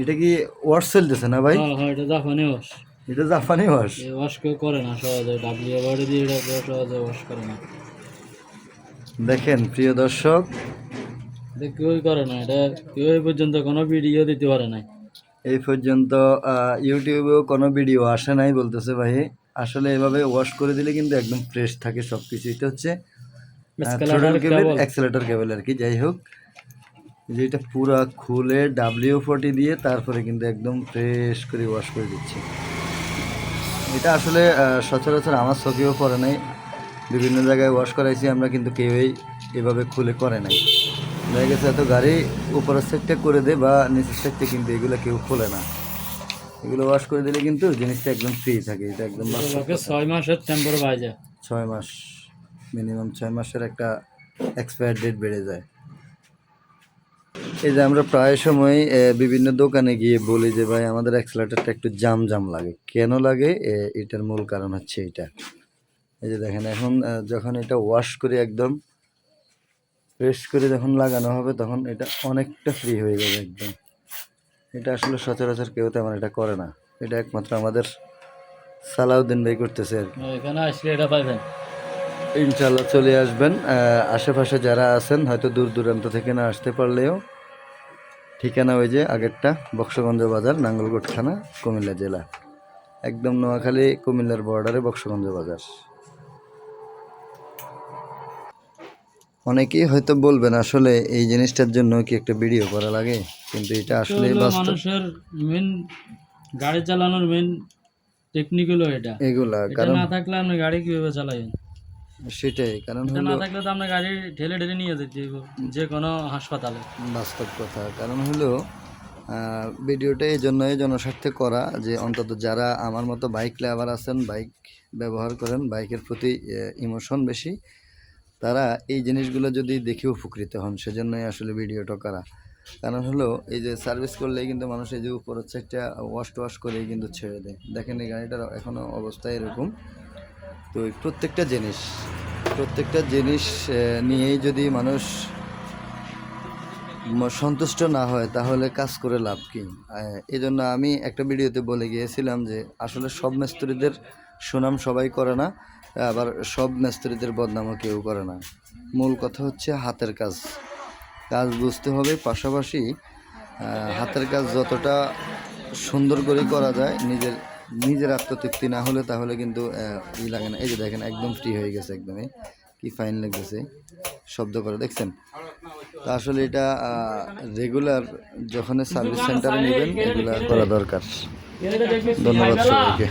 এটা কি ওয়াশ চলতেছে না ভাই? হ্যাঁ হ্যাঁ এটা জাপানি ওয়াশ এটা জাপানি ওয়াশ এই ওয়াশ কেউ করে না সহজে। ডাব্লিউ বডি দিয়ে এটা কেউ সহজে ওয়াশ করে না। দেখেন প্রিয় দর্শক। এটা কেউই করে না এটা কেউ এই পর্যন্ত কোনো ভিডিও দিতে পারে নাই। এই পর্যন্ত ইউটিউবেও কোনো ভিডিও আসে নাই বলতেছে ভাই। আসলে এভাবে ওয়াশ করে দিলে কিন্তু একদম ফ্রেশ থাকে সব কিছু এটা হচ্ছে। অ্যাক্সেলেটর কেবল আর কি যাই হোক। যেটা পুরা খুলে ডাব্লিউ ফোর্টি দিয়ে তারপরে কিন্তু একদম ফ্রেশ করে ওয়াশ করে দিচ্ছি। এটা আসলে সচরাচর আমার চোখেও পড়ে নাই। বিভিন্ন জায়গায় ওয়াশ করাইছি আমরা কিন্তু কেউই এভাবে খুলে করে নাই। দেখা গেছে এত গাড়ি উপরের সাইডটা করে দে বা নিচের সাইডটা কিন্তু এগুলো কেউ খোলে না। এগুলো ওয়াশ করে দিলে কিন্তু জিনিসটা একদম ফ্রি থাকে এটা একদম ছয় মাসের টেম্পার বাজে। ছয় মাস মিনিমাম ছয় মাসের একটা এক্সপায়ার ডেট বেড়ে যায়। এই যে আমরা প্রায় সময় বিভিন্ন দোকানে গিয়ে বলি যে ভাই আমাদের অ্যাক্সেলেটারটা একটু জাম জাম লাগে। কেন লাগে? এটার মূল কারণ হচ্ছে এটা। এই যে দেখেন এখন যখন এটা ওয়াশ করে একদম ফ্রেশ করে যখন লাগানো হবে তখন এটা অনেকটা ফ্রি হয়ে যাবে একদম। এটা আসলে সচরাচর কেউ তেমন এটা করে না। এটা একমাত্র আমাদের সালাউদ্দিন ভাই করতেছে আর কি। এখানে আসলে এটা পাইবেন। ইনশাল্লাহ চলে আসবেন। আশেপাশে যারা আছেন হয়তো দূর দূরান্ত থেকে না আসতে পারলেও ঠিকানা ওই যে আগেরটা বক্সগঞ্জ বাজার নাঙ্গলকোট থানা কুমিল্লা জেলা। একদম নোয়াখালী কুমিল্লার বর্ডারে বক্সগঞ্জ বাজার। অনেকেই হয়তো বলবেন আসলে এই জিনিসটার জন্য কি একটা ভিডিও করা লাগে? কিন্তু এটা আসলে মানুষের মেন গাড়ি চালানোর মেন টেকনিক হলো এটা। এগুলা কারণ না থাকলে আপনি গাড়ি কীভাবে চালাবেন? সেটাই কারণ হলো না থাকলে তো আপনার গাড়ি ঠেলে ঠেলে নিয়ে যেতে যে কোনো হাসপাতালে। বাস্তব কথা কারণ হলো ভিডিওটা এই জন্যই জনস্বার্থে করা যে অন্তত যারা আমার মতো বাইক লেবার আছেন বাইক ব্যবহার করেন বাইকের প্রতি ইমোশন বেশি তারা এই জিনিসগুলো যদি দেখে উপকৃত হন সেজন্যই আসলে ভিডিওটা করা। কারণ হলো এই যে সার্ভিস করলেই কিন্তু মানুষ এই যে উপরের সাইডটা ওয়াশ ওয়াশ করেই কিন্তু ছেড়ে দেয়। দেখেন এই গাড়িটার এখনও অবস্থা এরকম। তো প্রত্যেকটা জিনিস প্রত্যেকটা জিনিস নিয়েই যদি মানুষ সন্তুষ্ট না হয়, তাহলে কাজ করে লাভ কি? এই জন্য আমি একটা ভিডিওতে বলে গিয়েছিলাম যে, আসলে সব মিস্ত্রিদের সুনাম সবাই করে না, আবার সব মিস্ত্রিদের বদনামও কেউ করে না। মূল কথা হচ্ছে হাতের কাজ। কাজ বুঝতে হবে, পাশাপাশি হাতের কাজ যতটা সুন্দর করে করা যায়, নিজের নিজের আত্মতৃপ্তি না হলে তাহলে কিন্তু ই লাগে না। এই যে দেখেন, একদম ফ্রি হয়ে গেছে একদমই। কি ফাইন লাগতেছে। শব্দ করে, দেখছেন? তো আসলে এটা রেগুলার যখন সার্ভিস সেন্টারে নেবেন, এগুলা করা দরকার। ধন্যবাদ সবাইকে।